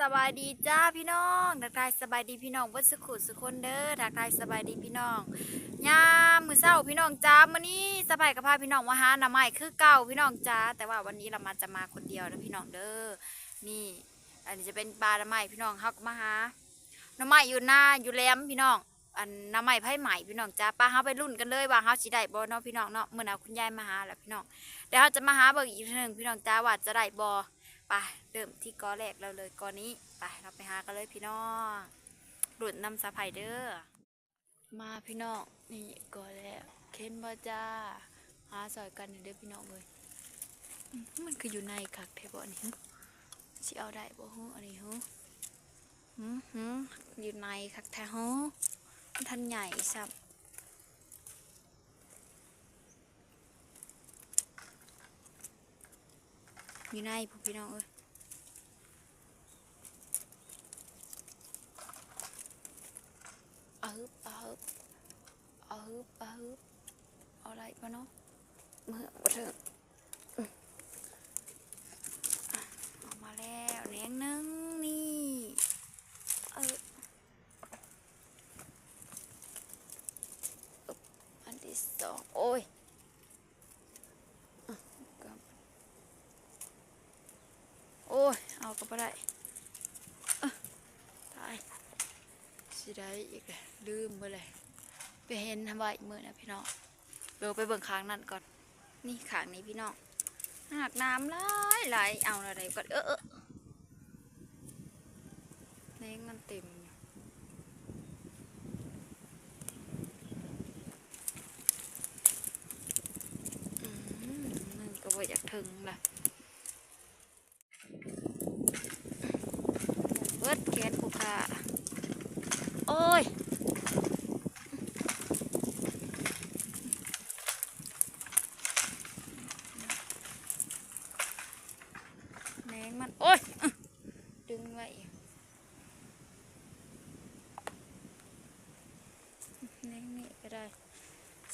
สบายดีจ้าพี่น้องทักทายสบายดีพี่น้องวัดสุขุสุคนเด้อทักทายสบายดีพี่น้องยามมือเศร้าพี่น้องจ้ามื้อนี้สบายกับพาพี่น้องมาหาหน่อไม้คือเก่าพี่น้องจ้าแต่ว่าวันนี้เรามาจะมาคนเดียวนะพี่น้องเด้อนี่ อันนี้จะเป็นปลาหน่อไม้พี่น้องเฮาก็มาหาหน่อไม้อยู่หน้าอยู่แหลมพี่น้อง อันหน่อไม้ไผ่ใหม่พี่น้องจ้าป้าเฮาไปรุ่นกันเลยว่าเฮาสิได้บ่เนาะพี่น้องเนาะเมื้อนาคุณยายมาหาแล้วพี่น้องเดี๋ยวเฮาจะมาหาเบิ่งอีกทีหนึงพี่น้องจ้าว่าจะได้บ่ ไปเริ่มที่กอแรกเราเลยกอนี้ไปเราไปหากันเลยพี่น้องหลุดนำสะพายเด้อมาพี่น้องนี่กอแรกเค้นบ่จ้าหาซอยกันเด้อพี่น้องเลยมันคืออยู่ในคักเทบ่อนนี้หึสิเอาได้บ่ฮู้อันนี้ฮู้หืมหืมอยู่ในคักแท้ฮู้มันทันใหญ่ซับ อยู่ในพวกพี่น้องเอ้ยเอาฮึบเอาฮึบเอาฮึบเอาฮึบเอาอะไรปะเนาะเมื่อบ่ถึงอืมอะออกมาแล้วแหนงนึงนี่เอออึ๊บอันที่สองโอ้ยอะกลับโอ้ย เอา ก็ไม่ได้ตายสิได้อีกเลยลืมไปเลยไปเห็นทำไว้อีกมือนะพี่น้องเดี๋ยวไปเบิ่งค้างนั่นก่อน นี่ขางนี้พี่น้องหากน้ำไหลไหลเอาอะไรก่อนเออเออเล้งมันเต็มอยู่อืมมันก็บ่อยากถึงละเบิดแขนผูกขา โอ้ย แหนงมันโอ้ยอื้อดึงไว้แหนงนี่ก็ได้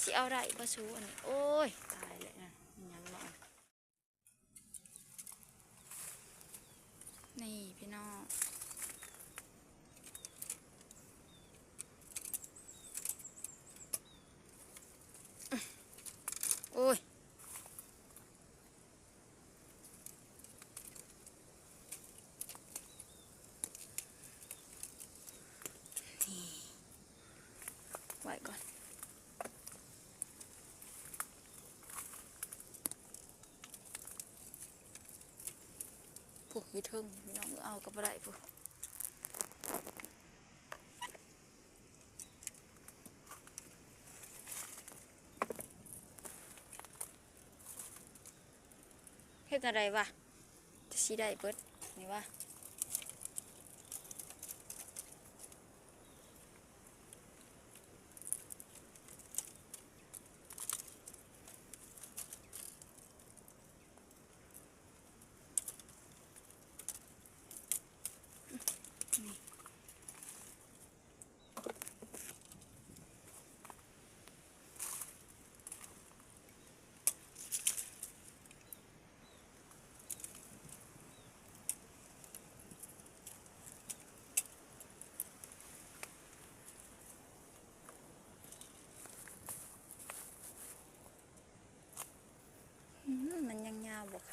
สิเอาได้ก็ชูอันนี้ โอ้ย ตายเลยนะมันยังนอนนี่พี่น้อง โอ้ย นี่ไว้ก่อน พวก ยี่เทิงพี่น้องเอากับอะไรปุ๊เฮ็ดอะไรวะจะชี้ได้เปิดนี่วะ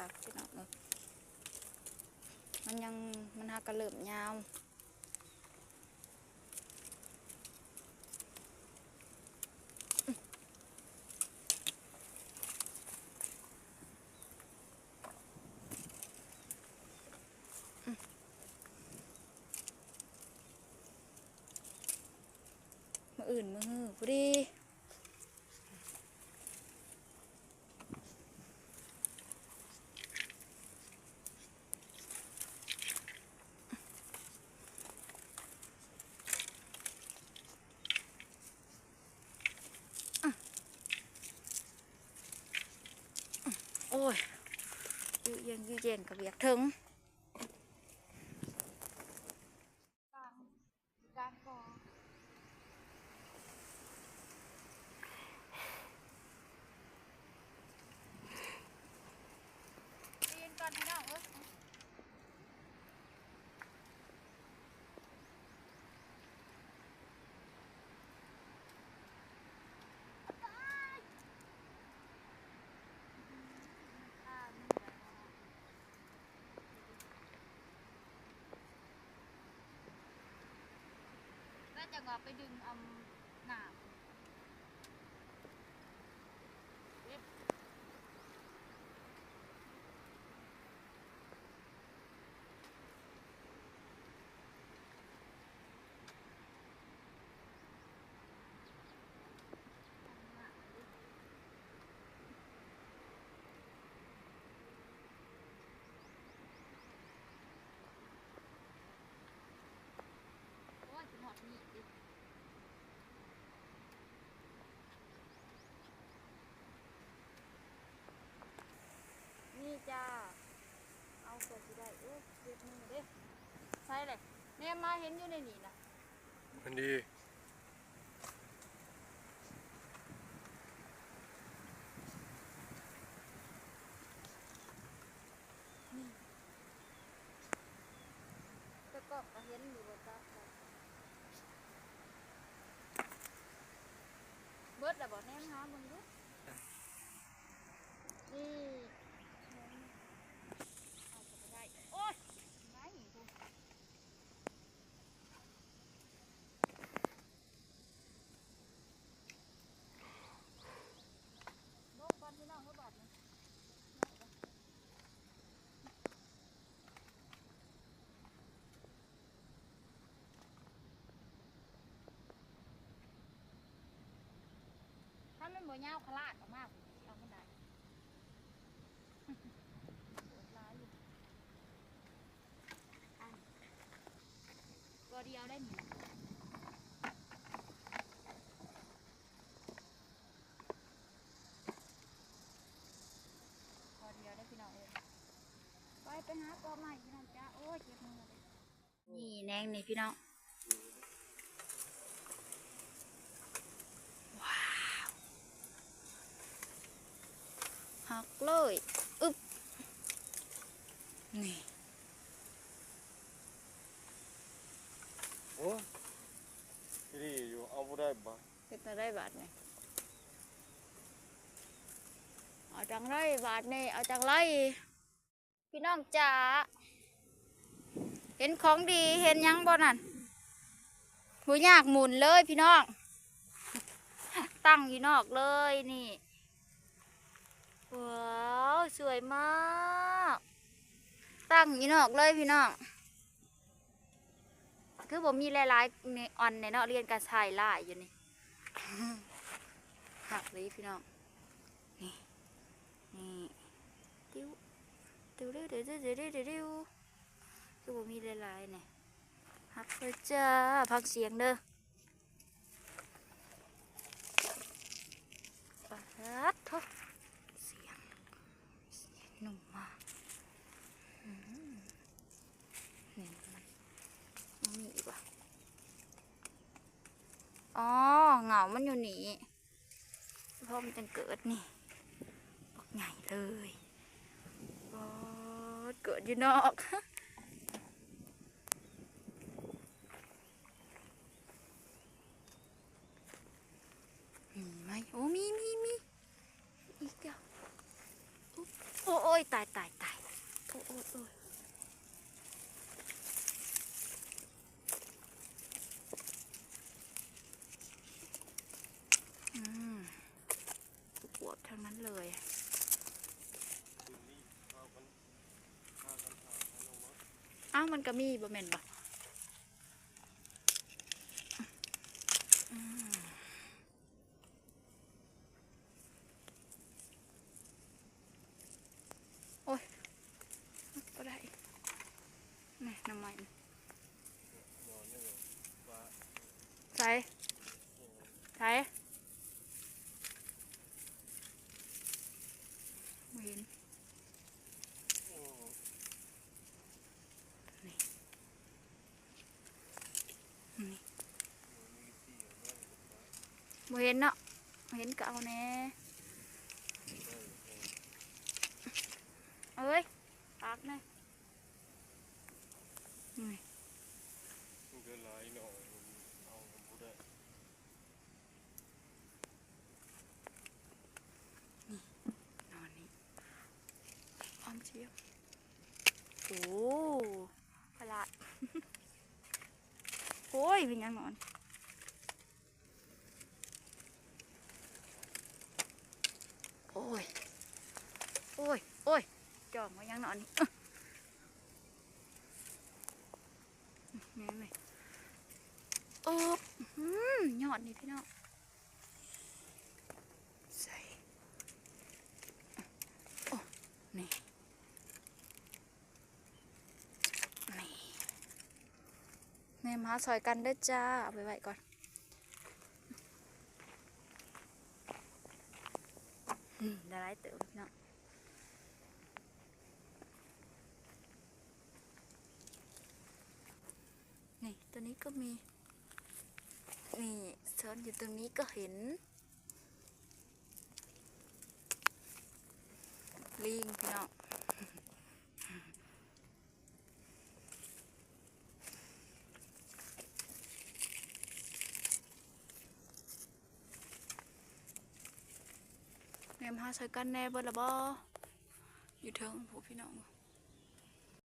ครับพี่น้องเอ้ยมันยังมันหากระเริ่มยาวมืออื่นมือพอดี โอ้ยยืเย็นยืเย็นกับอยากถึงการกอง ปีนก่อนพี่น้องเอ้ย จังว่าไปดึงเอาหนามเว็บโอ้ยสิหอดนี่ดิ นี่จ้า เอาเกิดสิได้เอ้ยเจ็บมือเด้ใช่เลยเนี่ยมาเห็นอยู่ในนี่นะมันดีแต่ก็ก็เห็นอยู่ว่าจ้าเบิดแล้วบ่แนมหามึงดูนี่เอาก็บ่ได้โอ๊ยไหนกูลงก่อนพี่น้องเขาบอกนี่ ถ้ามัน บ่ยาวขลาดออกมากเอามันได้ปวดร้ายอยู่อันตัวเดียวได้หนิตัวเดียวได้พี่น้องเอ้ยไปไปหากอใหม่พี่น้องจ้าโอ้ยเจ็บมือเลยนี่แนงนี่พี่น้อง หักเลยอึ๊บนี่โอ้ดีอยู่เอาบ่ได้บ่เป็นตาได้บาทนี่เอาจังไรบาทนี่เอาจังไรพี่น้องจ๋าเห็นของดีเห็นหยังบ่นั่นหูยากหมุนเลยพี่น้อง ตั้งอยู่นอกเลยนี่ว้า วสวยมาก ตั้งอยู่นอกเลยพี่น้อง คือผมมีหลายๆในออนในเนาะเรียนการชายล่ายอยู่นี่หักเลยพี่น้อง นี่ นี่ติ้วติ้วเร็วเดี๋ยวเดี๋ยวเดี๋ยวเดี๋ยวเดี๋ยวคือผมมีหลายๆเนี่ยหักเลยจ้าพักเสียงเด้อปัดทุกเสียง เสียงหนุ่มมากอืมนี่มันมันมีอีกว่ะ อ๋อเหงามันอยู่นี่พราะมันจะเกิดนี่ปักใหญ่เลยโอ้เกิดอยู่นอกมีไหมโอ้มีมีมีอีกแล้วโอ้ยตายตายตายโอ้โอ้ยโอ้ยอืมปวดทั้งนั้นเลย อ้าว มันก็มีบ่แม่นบ่อืมโอ้ยก็ได้นี่น้ำมันใส่ใส่ไม่เห็น นี่บ่ เห็นเนาะเห็นก็เอาแน่เอ้ยปากน่นี่นก็หลายหน่อยเอาบ่ได้นอนนี่ออมเชียวโอ้ประหลาดโอ้ยเป็นยังนอน อนนี่แม่ไหมโอ้อืมหยอดนี่พี่น้องใส่โอ้นี่นี่แม่มาซอยกันเด้จ้า เอาไปไว้ก่อนอืมได้หลายเติมพี่น้องนี่ ตัวนี้ก็มี นี่ซ้อนอยู่ตรงนี้ก็เห็น ลิงพี่น้องแม่มาใช้กันแน่เบิดละบ่อยู่เทิงผู้พี่น้อง